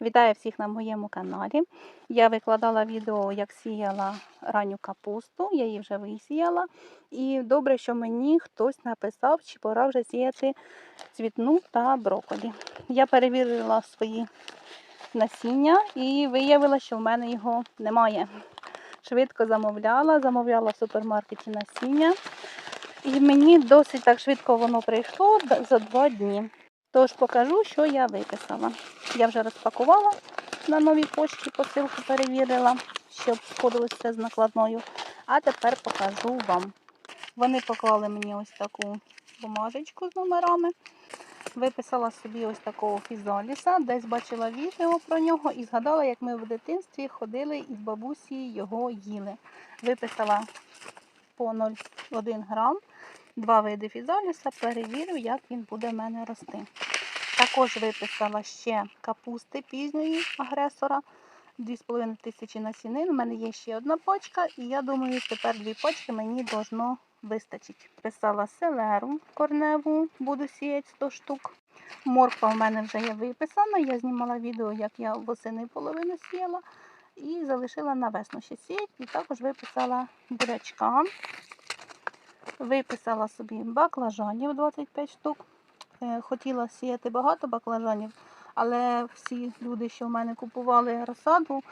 Вітаю всіх на моєму каналі. Я викладала відео, як сіяла ранню капусту, я її вже висіяла. І добре, що мені хтось написав, чи пора вже сіяти цвітну та брокколі. Я перевірила свої насіння і виявила, що в мене його немає. Швидко замовляла, замовляла в супермаркеті насіння. І мені досить так швидко воно прийшло за два дні. Тож покажу, що я виписала. Я вже розпакувала на новій почті, посилку перевірила, щоб сходилося все з накладною. А тепер покажу вам. Вони поклали мені ось таку бумажечку з номерами. Виписала собі ось такого фізаліса, десь бачила відео про нього і згадала, як ми в дитинстві ходили із бабусі його їли. Виписала по 0,1 грам, два види фізаліса, перевірю, як він буде в мене рости. Також виписала ще капусти пізньої агресора. 2,5 тисячі насінин. У мене є ще одна почка, і я думаю, тепер дві почки мені должно вистачить. Писала селеру корневу, буду сіяти 100 штук. Морква в мене вже є виписана. Я знімала відео, як я восени половину сіяла. І залишила на весну ще сіяти. І також виписала бурячка. Виписала собі баклажанів 25 штук. Е, Хотіла сіяти багато баклажанів, але всі люди, що в мене купували розсаду,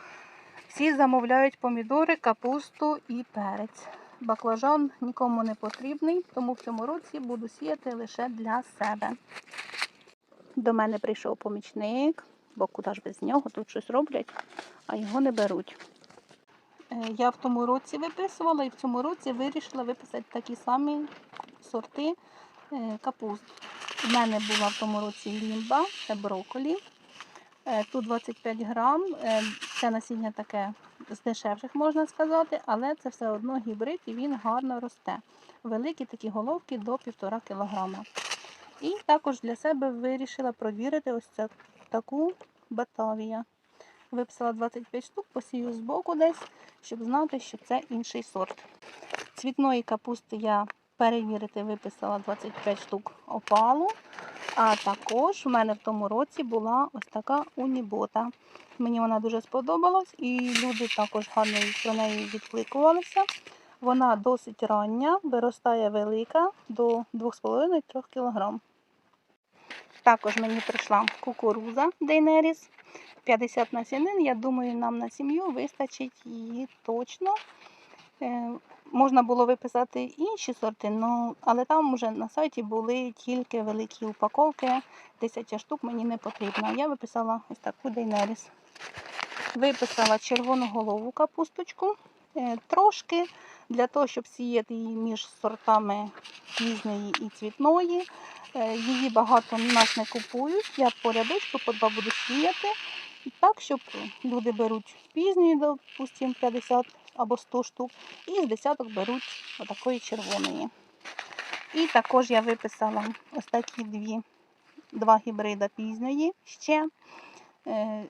всі замовляють помідори, капусту і перець. Баклажан нікому не потрібний, тому в цьому році буду сіяти лише для себе. До мене прийшов помічник, бо куди ж без нього тут щось роблять, а його не беруть. Е, Я в тому році виписувала і в цьому році вирішила виписати такі самі сорти е, капуст. У мене була в тому році лімба, це брокколі. Е, Тут 25 грам. Е, Це насіння таке з дешевших, можна сказати, але це все одно гібрид і він гарно росте. Великі такі головки до 1,5 кг. І також для себе вирішила провірити ось цю таку батавія. Виписала 25 штук, посію збоку десь, щоб знати, що це інший сорт. Цвітної капусти я перевірити виписала 25 штук опалу. А також в мене в тому році була ось така унібота. Мені вона дуже сподобалась і люди також гарно про неї відкликувалися. Вона досить рання, виростає велика до 2,5-3 кг. Також мені прийшла кукуруза Дейнеріс. 50 насінин. Я думаю, нам на сім'ю вистачить її точно. Можна було виписати інші сорти, ну, але там вже на сайті були тільки великі упаковки. 10 штук мені не потрібно. Я виписала ось таку Дейнеріс. Виписала червону голову капусточку. е, Трошки для того, щоб сіяти її між сортами пізньої і цвітної. Е, Її багато нас не купують. Я по рядочку по два буду сіяти. Так, щоб люди беруть пізньої, допустимо, 50 або 100 штук, і з десяток беруть отакої червоної. І також я виписала ось такі дві, два гібрида пізньої ще. Е,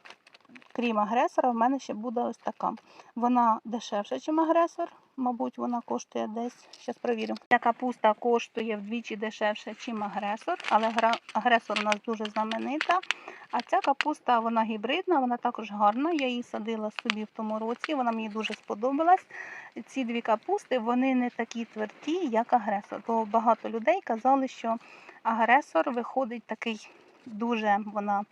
Крім агресора, в мене ще буде ось така. Вона дешевша, ніж агресор. Мабуть, вона коштує десь. Зараз перевірю. Ця капуста коштує вдвічі дешевше, ніж агресор, але агресор у нас дуже знаменита. А ця капуста вона гібридна, вона також гарна. Я її садила собі в тому році, вона мені дуже сподобалась. Ці дві капусти вони не такі тверді, як агресор. Бо багато людей казали, що агресор виходить такий дуже вона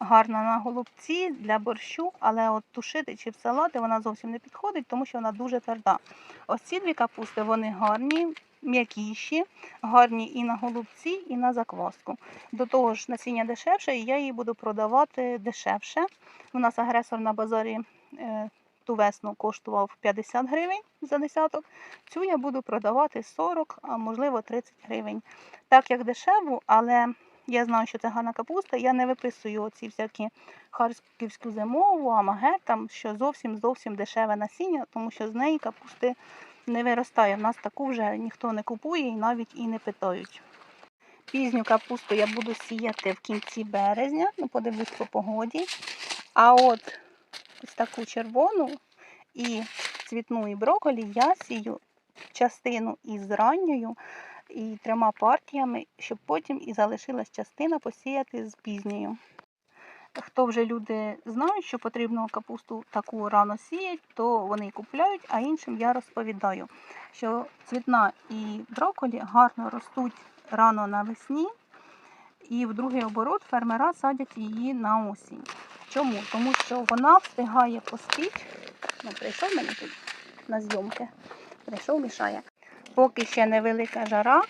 гарна на голубці для борщу, але от тушити чи в салати вона зовсім не підходить, тому що вона дуже тверда. Ось ці дві капусти вони гарні, м'якіші, гарні і на голубці, і на закваску. До того ж, насіння дешевше, і я її буду продавати дешевше. У нас агресор на базарі е, ту весну коштував 50 гривень за десяток. Цю я буду продавати 40, а можливо 30 гривень. Так як дешеву, але я знаю, що це гарна капуста. Я не виписую оці всякі харківську зимову, амагет, там, що зовсім зовсім дешеве насіння, тому що з неї капусти не виростає. В нас таку вже ніхто не купує і навіть і не питають. Пізню капусту я буду сіяти в кінці березня, ну подивлюсь по погоді. А от ось таку червону і цвітну і брокколі я сію частину із ранньою і трьома партіями, щоб потім і залишилась частина посіяти з пізньою. Хто вже люди знають, що потрібно капусту таку рано сіять, то вони купляють, а іншим я розповідаю, що цвітна і брокколі гарно ростуть рано навесні, і в другий оборот фермера садять її на осінь. Чому? Тому що вона встигає поспіть. Ну, прийшов мене тут на зйомки. Прийшов, мішає. Поки ще невелика жара,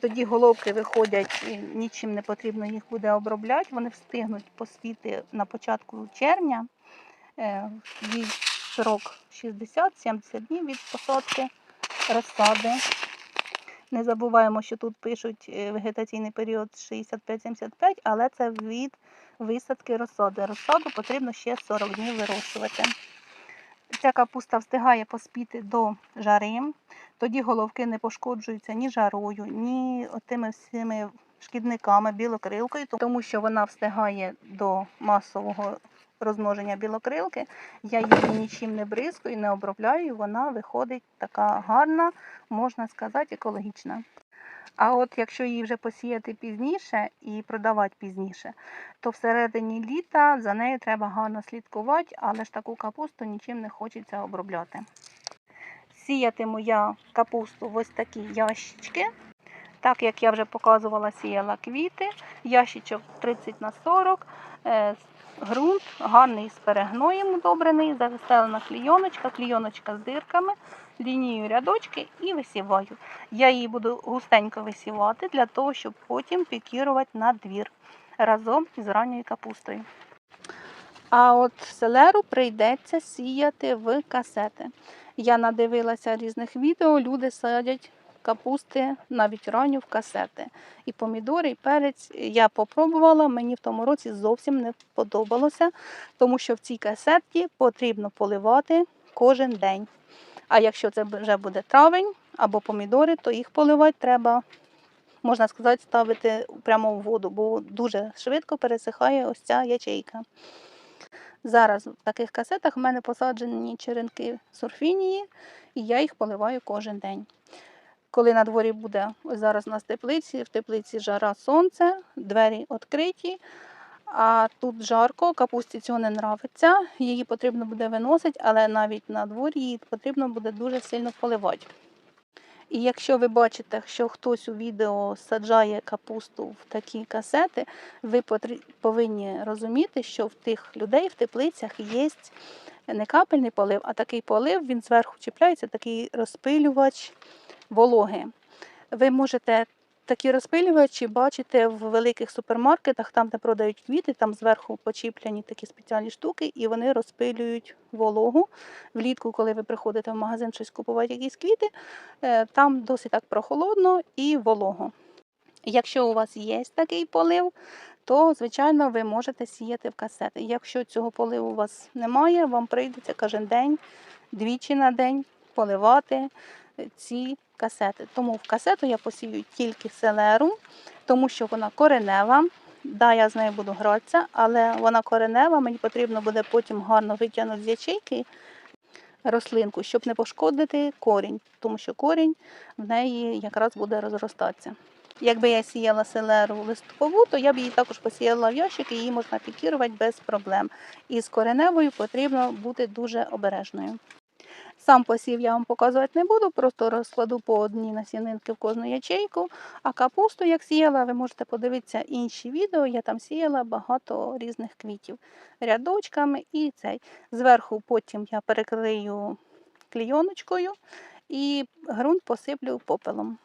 тоді головки виходять, і нічим не потрібно їх буде обробляти. Вони встигнуть поспіти на початку червня. Е, Їй срок 60-70 днів від посадки розсади. Не забуваємо, що тут пишуть е, вегетаційний період 65-75, але це від висадки розсади. Розсаду потрібно ще 40 днів вирощувати. Ця капуста встигає поспіти до жари, тоді головки не пошкоджуються ні жарою, ні тими всіми шкідниками, білокрилкою, тому що вона встигає до масового розмноження білокрилки. Я її нічим не бризкаю, не обробляю, вона виходить така гарна, можна сказати, екологічна. А от якщо її вже посіяти пізніше і продавати пізніше, то всередині літа за нею треба гарно слідкувати, але ж таку капусту нічим не хочеться обробляти. Сіятиму я капусту в ось такі ящички. Так як я вже показувала, сіяла квіти, ящичок 30 на 40, ґрунт гарний з перегноєм удобрений, застелена клійоночка, клійоночка з дирками, лінію рядочки і висіваю. Я її буду густенько висівати для того, щоб потім пікірувати на двір разом із ранньою капустою. А от селеру прийдеться сіяти в касети. Я надивилася різних відео, люди садять капусти навіть ранню в касети. І помідори, і перець. Я попробувала, мені в тому році зовсім не подобалося, тому що в цій касеті потрібно поливати кожен день. А якщо це вже буде травень або помідори, то їх поливати треба, можна сказати, ставити прямо в воду, бо дуже швидко пересихає ось ця ячейка. Зараз в таких касетах в мене посаджені черенки сурфінії, і я їх поливаю кожен день. Коли на дворі буде ось зараз у нас теплиці, в теплиці жара сонце, двері відкриті, а тут жарко, капусті цього не нравиться. Її потрібно буде виносити, але навіть на дворі її потрібно буде дуже сильно поливати. І якщо ви бачите, що хтось у відео саджає капусту в такі касети, ви повинні розуміти, що в тих людей в теплицях є не капельний полив, а такий полив, він зверху чіпляється, такий розпилювач вологи. Ви можете такі розпилювачі бачити в великих супермаркетах, там, де продають квіти, там зверху почіпляні такі спеціальні штуки, і вони розпилюють вологу. Влітку, коли ви приходите в магазин щось купувати, якісь квіти, е, там досить так прохолодно і волого. Якщо у вас є такий полив, то, звичайно, ви можете сіяти в касети. Якщо цього поливу у вас немає, вам прийдеться кожен день, двічі на день поливати ці касети. Тому в касету я посію тільки селеру, тому що вона коренева. Да, я з нею буду гратися, але вона коренева, мені потрібно буде потім гарно витягнути з ячейки рослинку, щоб не пошкодити корінь, тому що корінь в неї якраз буде розростатися. Якби я сіяла селеру листкову, то я б її також посіяла в ящик і її можна пікірувати без проблем. І з кореневою потрібно бути дуже обережною. Сам посів я вам показувати не буду, просто розкладу по одній насінинки в кожну ячейку. А капусту, як сіяла, ви можете подивитися інші відео. Я там сіяла багато різних квітів рядочками і цей. Зверху потім я перекрию клійоночкою і ґрунт посиплю попелом.